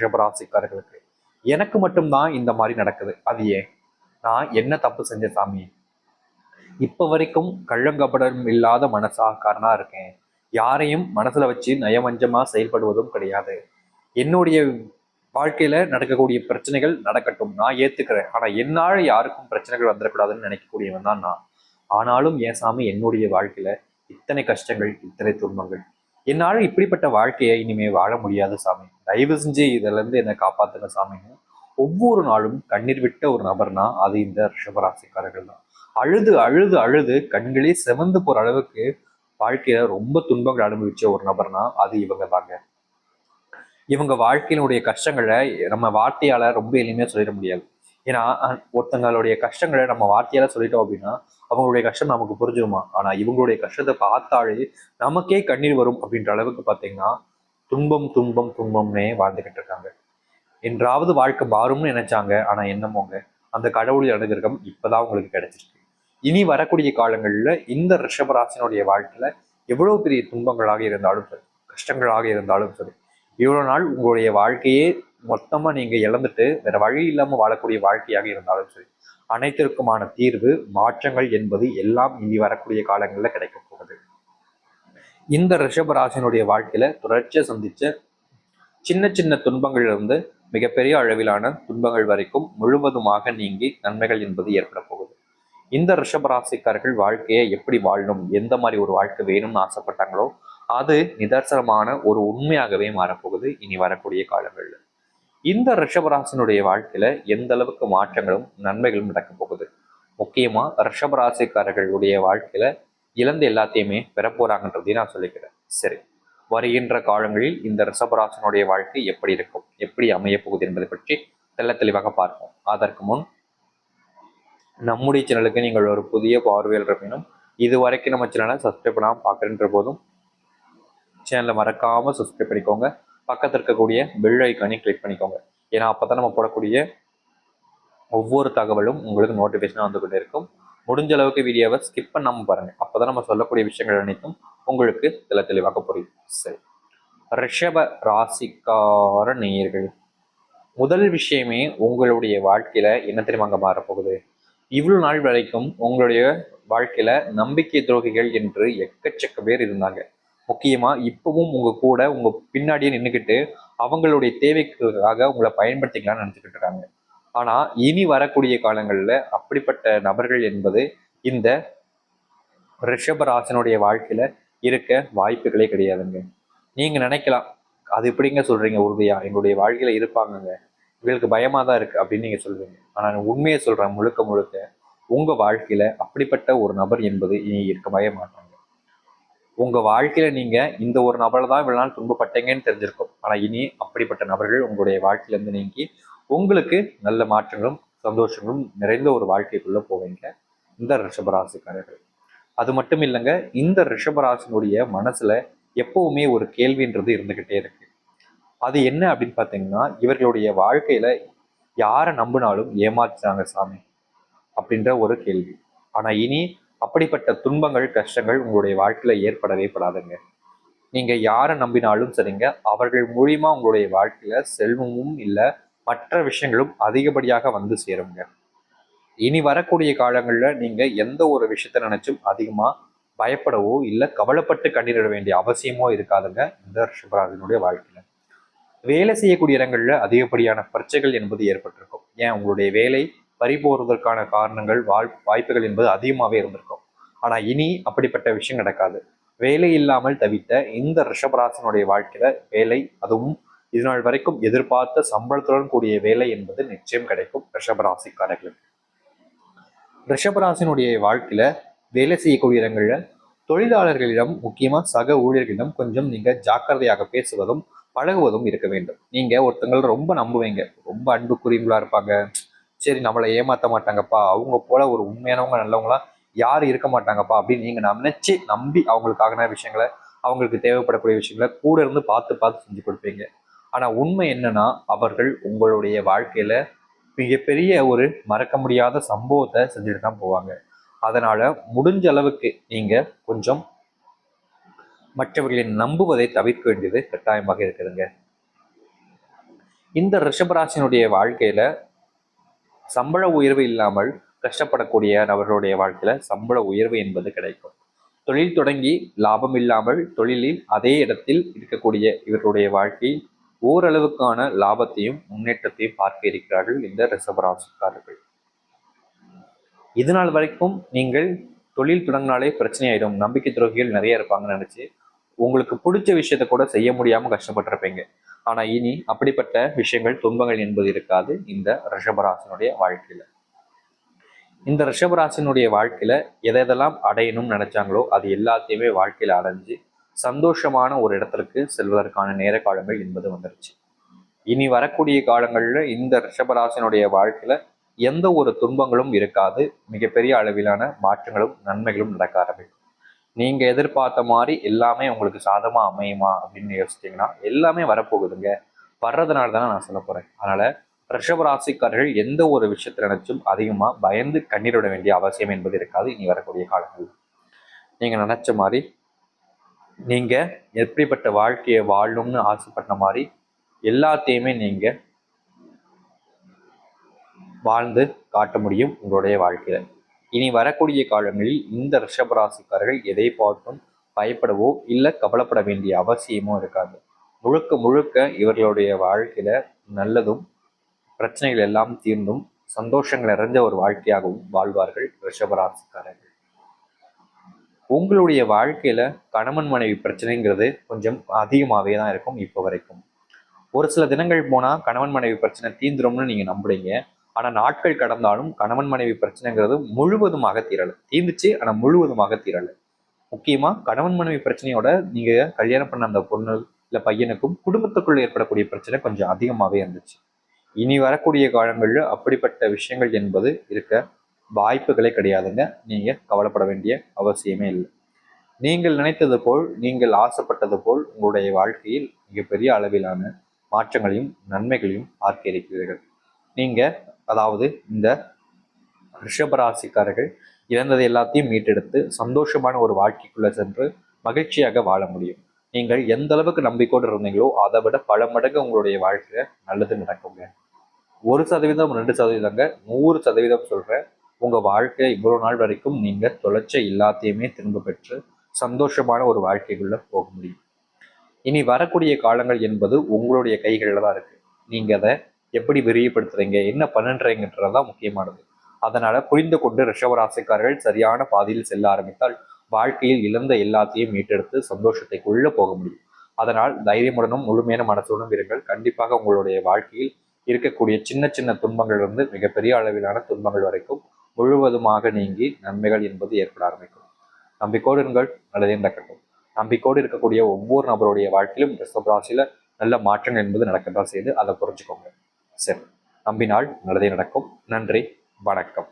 ரிஷபராசிக்காரர்களுக்கு எனக்கு மட்டும்தான் இந்த மாதிரி நடக்குது. அது ஏன்? நான் என்ன தப்பு செஞ்ச சாமி? இப்ப வரைக்கும் கள்ளங்கபடம் இல்லாத மனசாக்காரனா இருக்கேன். யாரையும் மனசுல வச்சு நயவஞ்சமா செயல்படுவதும் கிடையாது. என்னுடைய வாழ்க்கையில நடக்கக்கூடிய பிரச்சனைகள் நடக்கட்டும். நான் ஏத்துக்கிறேன். ஆனா என்னால யாருக்கும் பிரச்சனைகள் வந்துடக்கூடாதுன்னு நினைக்கக்கூடியவன் தான் நான். ஆனாலும் ஏன் சாமி என்னுடைய வாழ்க்கையில இத்தனை கஷ்டங்கள் இத்தனை துன்பங்கள்? என்னால் இப்படிப்பட்ட வாழ்க்கையை இனிமே வாழ முடியாத சாமி. தயவு செஞ்சு இதுல இருந்து என்னை காப்பாத்துங்க சாமின்னு ஒவ்வொரு நாளும் கண்ணீர் விட்ட ஒரு நபர்னா அது இந்த ரிஷபராசிக்காரர்கள் தான். அழுது அழுது அழுது கண்களே செவந்து போற அளவுக்கு வாழ்க்கையில ரொம்ப துன்பங்கள் அனுபவிச்ச ஒரு நபர்னா அது இவங்க தாங்க. இவங்க வாழ்க்கையினுடைய கஷ்டங்களை நம்ம வார்த்தையால ரொம்ப எளிமையா சொல்லிட முடியாது. ஏன்னா ஒருத்தங்களுடைய கஷ்டங்களை நம்ம வார்த்தையால சொல்லிட்டோம் அப்படின்னா அவங்களுடைய கஷ்டம் நமக்கு புரிஞ்சிருமா ஆனா இவங்களுடைய கஷ்டத்தை பார்த்தாலே நமக்கே கண்ணீர் வரும் அப்படின்ற அளவுக்கு பார்த்தீங்கன்னா துன்பம் துன்பம் துன்பம்னே வாழ்ந்துகிட்டு இருக்காங்க. என்றாவது வாழ்க்கை மாறும்னு நினைச்சாங்க ஆனா என்னமோங்க அந்த கடவுளின் அனுகிரகம் இப்பதான் உங்களுக்கு கிடைச்சிருக்கு. இனி வரக்கூடிய காலங்களில் இந்த ரிஷபராசினுடைய வாழ்க்கையில எவ்வளவு பெரிய துன்பங்களாக இருந்தாலும் சரி கஷ்டங்களாக இருந்தாலும் சரி இவ்வளவு நாள் உங்களுடைய வாழ்க்கையே மொத்தமாக நீங்கள் இழந்துட்டு வேற வழி இல்லாமல் வாழக்கூடிய வாழ்க்கையாக இருந்தாலும் சரி அனைத்திற்குமான தீர்வு மாற்றங்கள் என்பது எல்லாம் இனி வரக்கூடிய காலங்களில் கிடைக்க போகுது. இந்த ரிஷபராசினுடைய வாழ்க்கையில தொடர்ச்சியை சந்திச்ச சின்ன சின்ன துன்பங்களிலிருந்து மிகப்பெரிய அளவிலான துன்பங்கள் வரைக்கும் முழுவதுமாக நீங்கி நன்மைகள் என்பது ஏற்பட போகுது. இந்த ரிஷபராசிக்காரர்கள் வாழ்க்கையை எப்படி வாழணும் எந்த மாதிரி ஒரு வாழ்க்கை வேணும்னு ஆசைப்பட்டாங்களோ அது நிதர்சனமான ஒரு உண்மையாகவே மாறப்போகுது இனி வரக்கூடிய காலங்களில். இந்த ரிஷபராசினுடைய வாழ்க்கையில எந்த அளவுக்கு மாற்றங்களும் நன்மைகளும் நடக்க போகுது? முக்கியமா ரிஷபராசிக்காரர்களுடைய வாழ்க்கையில இழந்த எல்லாத்தையுமே பெற போறாங்கன்றதையும் நான் சொல்லிக்கிறேன். சரி வருகின்ற காலங்களில் இந்த ரிஷபராசனுடைய வாழ்க்கை எப்படி இருக்கும்? எப்படி அமைய போகுது என்பதை பற்றி தெல்ல தெளிவாக பார்ப்போம். அதற்கு முன் நம்முடைய சேனலுக்கு நீங்கள் ஒரு புதிய பார்வையில் இருப்பினும் இது வரைக்கும் நம்ம சேனலை சப்ஸ்கிரைப் பண்ணாமல் பார்க்குறன்ற போதும் சேனலை மறக்காமல் சப்ஸ்கிரைப் பண்ணிக்கோங்க. பக்கத்தில் இருக்கக்கூடிய பெல் ஐக்கானையும் கிளிக் பண்ணிக்கோங்க. ஏன்னா அப்போ தான் நம்ம போடக்கூடிய ஒவ்வொரு தகவலும் உங்களுக்கு நோட்டிஃபிகேஷனாக வந்து கொண்டே இருக்கும் முடிஞ்ச அளவுக்கு வீடியோவை ஸ்கிப் பண்ணாமல் பாருங்க. அப்போ தான் நம்ம சொல்லக்கூடிய விஷயங்கள் அனைத்தும் உங்களுக்கு தெள்ள தெளிவாக புரியும். சரி. ரிஷப ராசிக்கார நேயர்கள் முதல் விஷயமே உங்களுடைய வாழ்க்கையில என்ன தெரியுமாங்க மாறப்போகுது? இவ்வளோ நாள் வரைக்கும் உங்களுடைய வாழ்க்கையில நம்பிக்கை துரோகிகள் என்று எக்கச்சக்க பேர் இருந்தாங்க. முக்கியமா இப்பவும் உங்க கூட உங்க பின்னாடியே நின்றுக்கிட்டு அவங்களுடைய தேவைக்காக உங்களை பயன்படுத்திக்கலாம்னு நினச்சிக்கிட்டு இருக்காங்க. ஆனா இனி வரக்கூடிய காலங்கள்ல அப்படிப்பட்ட நபர்கள் என்பது இந்த ரிஷபராசனுடைய வாழ்க்கையில இருக்க வாய்ப்புகளே கிடையாதுங்க. நீங்க நினைக்கலாம் அது எப்படிங்க சொல்றீங்க? உறுதியாக எங்களுடைய வாழ்க்கையில இருப்பாங்கங்க. எங்களுக்கு பயமாக தான் இருக்கு அப்படின்னு நீங்க சொல்லுவீங்க. ஆனா நான் உண்மையை சொல்றேன் முழுக்க முழுக்க உங்க வாழ்க்கையில அப்படிப்பட்ட ஒரு நபர் என்பது இனி இருக்க பயமாட்டாங்க உங்க வாழ்க்கையில நீங்க இந்த ஒரு நபரை தான் இவ்வளவு நாள் துன்பப்பட்டீங்கன்னு தெரிஞ்சிருக்கும். ஆனா இனி அப்படிப்பட்ட நபர்கள் உங்களுடைய வாழ்க்கையில இருந்து நீங்கி உங்களுக்கு நல்ல மாற்றங்களும் சந்தோஷங்களும் நிறைந்த ஒரு வாழ்க்கைக்குள்ள போவீங்க. இந்த ரிஷபராசிக்காரர்கள். அது மட்டும் இல்லைங்க இந்த ரிஷபராசினுடைய மனசுல எப்பவுமே ஒரு கேள்வின்றது இருந்துகிட்டே இருக்கு. அது என்ன அப்படின்னு பார்த்தீங்கன்னா இவர்களுடைய வாழ்க்கையில யாரை நம்பினாலும் ஏமாத்துறாங்க சாமி அப்படின்ற ஒரு கேள்வி. ஆனா இனி அப்படிப்பட்ட துன்பங்கள் கஷ்டங்கள் உங்களுடைய வாழ்க்கையில ஏற்படவே படாதுங்க. நீங்க யாரை நம்பினாலும் சரிங்க. அவர்கள் மூலியமா உங்களுடைய வாழ்க்கையில செல்வமும் இல்லை மற்ற விஷயங்களும் அதிகப்படியாக வந்து சேருங்க. இனி வரக்கூடிய காலங்கள்ல நீங்க எந்த ஒரு விஷயத்த நினைச்சும் அதிகமா பயப்படவோ இல்லை கவலைப்பட்டு கண்டிட வேண்டிய அவசியமோ இருக்காதுங்க. இந்த ரிஷபராஜனுடைய வாழ்க்கையில. வேலை செய்யக்கூடிய இடங்கள்ல அதிகப்படியான பிரச்சனைகள் என்பது ஏற்பட்டிருக்கும். ஏன்? உங்களுடைய வேலை பறி போறதற்கான காரணங்கள் வாழ் வாய்ப்புகள் என்பது அதிகமாகவே இருந்திருக்கும். ஆனா இனி அப்படிப்பட்ட விஷயம் நடக்காது. வேலை இல்லாமல் தவித்த இந்த ரிஷபராசனுடைய வாழ்க்கையில வேலை அதுவும் இதுநாள் வரைக்கும் எதிர்பார்த்த சம்பளத்துடன் கூடிய வேலை என்பது நிச்சயம் கிடைக்கும் ரிஷபராசிக்காரர்களுக்கு. ரிஷபராசினுடைய வாழ்க்கையில வேலை செய்யக்கூடிய இடங்கள்ல தொழிலாளர்களிடம் முக்கியமா சக ஊழியர்களிடம் கொஞ்சம் நீங்க ஜாக்கிரதையாக பேசுவதும் பழகுவதும் இருக்க வேண்டும். நீங்க ஒருத்தங்களை ரொம்ப நம்புவீங்க. ரொம்ப அன்புக்குரியவங்களா இருப்பாங்க. சரி நம்மளை ஏமாற்ற மாட்டாங்கப்பா. அவங்க போல ஒரு உண்மையானவங்க நல்லவங்களாம் யாரும் இருக்க மாட்டாங்கப்பா அப்படின்னு நீங்க நினைச்சு நம்பி அவங்களுக்கான விஷயங்களை அவங்களுக்கு தேவைப்படக்கூடிய விஷயங்களை கூட இருந்து பார்த்து பார்த்து செஞ்சு கொடுப்பீங்க. ஆனா உண்மை என்னன்னா அவர்கள் உங்களுடைய வாழ்க்கையில மிகப்பெரிய ஒரு மறக்க முடியாத சம்பவத்தை செஞ்சுட்டு தான் போவாங்க. அதனால முடிஞ்ச அளவுக்கு நீங்க கொஞ்சம் மற்றவர்களை நம்புவதை தவிர்க்க வேண்டியது கட்டாயமாக இருக்குதுங்க இந்த ரிஷபராசினுடைய வாழ்க்கையில சம்பள உயர்வு இல்லாமல் கஷ்டப்படக்கூடிய நபர்களுடைய வாழ்க்கையில சம்பள உயர்வு என்பது கிடைக்கும். தொழில் தொடங்கி லாபம் இல்லாமல் தொழிலில் அதே இடத்தில் இருக்கக்கூடிய இவர்களுடைய வாழ்க்கை ஓரளவுக்கான லாபத்தையும் முன்னேற்றத்தையும் பார்க்க இருக்கிறார்கள் இந்த ரிஷபராசிக்காரர்கள் இது நாள் வரைக்கும் நீங்கள் தொழில் தொடங்கினாலே பிரச்சனையாயிடும் நம்பிக்கை துரோகிகள் நிறைய இருப்பாங்கன்னு நினைச்சு உங்களுக்கு பிடிச்ச விஷயத்த கூட செய்ய முடியாம கஷ்டப்பட்டிருப்பீங்க. ஆனா இனி அப்படிப்பட்ட விஷயங்கள் துன்பங்கள் என்பது இருக்காது இந்த ரிஷபராசனுடைய வாழ்க்கையில. இந்த ரிஷபராசினுடைய வாழ்க்கையில எதை எதெல்லாம் அடையணும்னு நினைச்சாங்களோ அது எல்லாத்தையுமே வாழ்க்கையில அடைஞ்சு சந்தோஷமான ஒரு இடத்திற்கு செல்வதற்கான நேர காலங்கள் என்பது வந்துருச்சு. இனி வரக்கூடிய காலங்களில் இந்த ரிஷபராசினுடைய வாழ்க்கையில எந்த ஒரு துன்பங்களும் இருக்காது. மிகப்பெரிய அளவிலான மாற்றங்களும் நன்மைகளும் நடக்க ஆரம்பிக்கும். நீங்க எதிர்பார்த்த மாதிரி எல்லாமே உங்களுக்கு சாதமா அமையுமா அப்படின்னு யோசிச்சீங்கன்னா எல்லாமே வரப்போகுதுங்க. வர்றதுனால தானே நான் சொல்ல போறேன். அதனால ரிஷபராசிக்காரர்கள் எந்த ஒரு விஷயத்தை நினைச்சும் அதிகமா பயந்து கண்ணீரிட வேண்டிய அவசியம் என்பது இருக்காது. இனி வரக்கூடிய காலங்கள். நீங்க நினைச்ச மாதிரி நீங்க எப்படிப்பட்ட வாழ்க்கையை வாழணும்னு ஆசைப்பட்ட மாதிரி எல்லாத்தையுமே நீங்க வாழ்ந்து காட்ட முடியும் உங்களுடைய வாழ்க்கையில. இனி வரக்கூடிய காலங்களில் இந்த ரிஷபராசிக்காரர்கள் எதை பார்த்தும் பயப்படவோ இல்லை கவலைப்பட வேண்டிய அவசியமோ இருக்காது. முழுக்க முழுக்க இவர்களுடைய வாழ்க்கையில நல்லதும் பிரச்சனைகள் எல்லாம் தீர்ந்தும் சந்தோஷங்கள் நிறைஞ்ச ஒரு வாழ்க்கையாகவும் வாழ்வார்கள் ரிஷபராசிக்காரர்கள். உங்களுடைய வாழ்க்கையில கணவன் மனைவி பிரச்சனைங்கிறது கொஞ்சம் அதிகமாகவே தான் இருக்கும் இப்போ வரைக்கும். ஒரு சில தினங்கள் போனா கணவன் மனைவி பிரச்சனை தீந்துரும்னு நீங்க நம்புறீங்க. ஆனால் நாட்கள் கடந்தாலும் கணவன் மனைவி பிரச்சனைங்கிறது முழுவதுமாக தீரலை. தீர்ந்துச்சு ஆனால் முழுவதுமாக தீரலை. முக்கியமாக கணவன் மனைவி பிரச்சனையோட நீங்கள் கல்யாணம் பண்ண அந்த பொண்ணு இல்லை பையனுக்கும் குடும்பத்துக்குள்ளே ஏற்படக்கூடிய பிரச்சனை கொஞ்சம் அதிகமாகவே இருந்துச்சு. இனி வரக்கூடிய காலங்களில் அப்படிப்பட்ட விஷயங்கள் என்பது இருக்க வாய்ப்புகளே கிடையாதுங்க. நீங்கள் கவலைப்பட வேண்டிய அவசியமே இல்லை. நீங்கள் நினைத்தது போல் நீங்கள் ஆசைப்பட்டது போல் உங்களுடைய வாழ்க்கையில் மிகப்பெரிய அளவிலான மாற்றங்களையும் நன்மைகளையும் பார்க்க இருக்கிறீர்கள். நீங்கள் அதாவது இந்த ரிஷபராசிக்காரர்கள் இழந்ததை எல்லாத்தையும் மீட்டெடுத்து சந்தோஷமான ஒரு வாழ்க்கைக்குள்ளே சென்று மகிழ்ச்சியாக வாழ முடியும். நீங்கள் எந்த அளவுக்கு நம்பிக்கோடு இருந்தீங்களோ அதை விட பல மடங்கு உங்களுடைய வாழ்க்கையில நல்லது நடக்குங்க. ஒரு சதவீதம் ரெண்டு சதவீதங்க நூறு சதவீதம் சொல்றேன் உங்க வாழ்க்கையை இவ்வளவு நாள் வரைக்கும் நீங்க தொலைச்ச எல்லாத்தையுமே திரும்ப பெற்று சந்தோஷமான ஒரு வாழ்க்கைக்குள்ள போக முடியும். இனி வரக்கூடிய காலங்கள் என்பது உங்களுடைய கைகளில் தான் இருக்கு. நீங்க அதை எப்படி விரிவுபடுத்துறீங்க என்ன பண்ணுன்றீங்கன்றதான் முக்கியமானது. அதனால புரிந்து கொண்டு ரிஷவராசிக்காரர்கள் சரியான பாதையில் செல்ல ஆரம்பித்தால் வாழ்க்கையில் இழந்த எல்லாத்தையும் மீட்டெடுத்து சந்தோஷத்தை உள்ள போக முடியும். அதனால் தைரியமுடனும் முழுமையான மனசுடனும் இருங்கள். கண்டிப்பாக உங்களுடைய வாழ்க்கையில் இருக்கக்கூடிய சின்ன சின்ன துன்பங்கள் இருந்து மிகப்பெரிய அளவிலான துன்பங்கள் வரைக்கும் முழுவதுமாக நீங்கி நன்மைகள் என்பது ஏற்பட ஆரம்பிக்கும். நம்பிக்கோடு இருங்கள் நல்லதே நடக்கட்டும். நம்பிக்கோடு இருக்கக்கூடிய ஒவ்வொரு நபருடைய வாழ்க்கையிலும் ரிஷபராசியில நல்ல மாற்றங்கள் என்பது நடக்கத்தான் செய்து அதை புரிஞ்சுக்கோங்க. சரி நம்பினால் நல்லதே நடக்கும். நன்றி. வணக்கம்.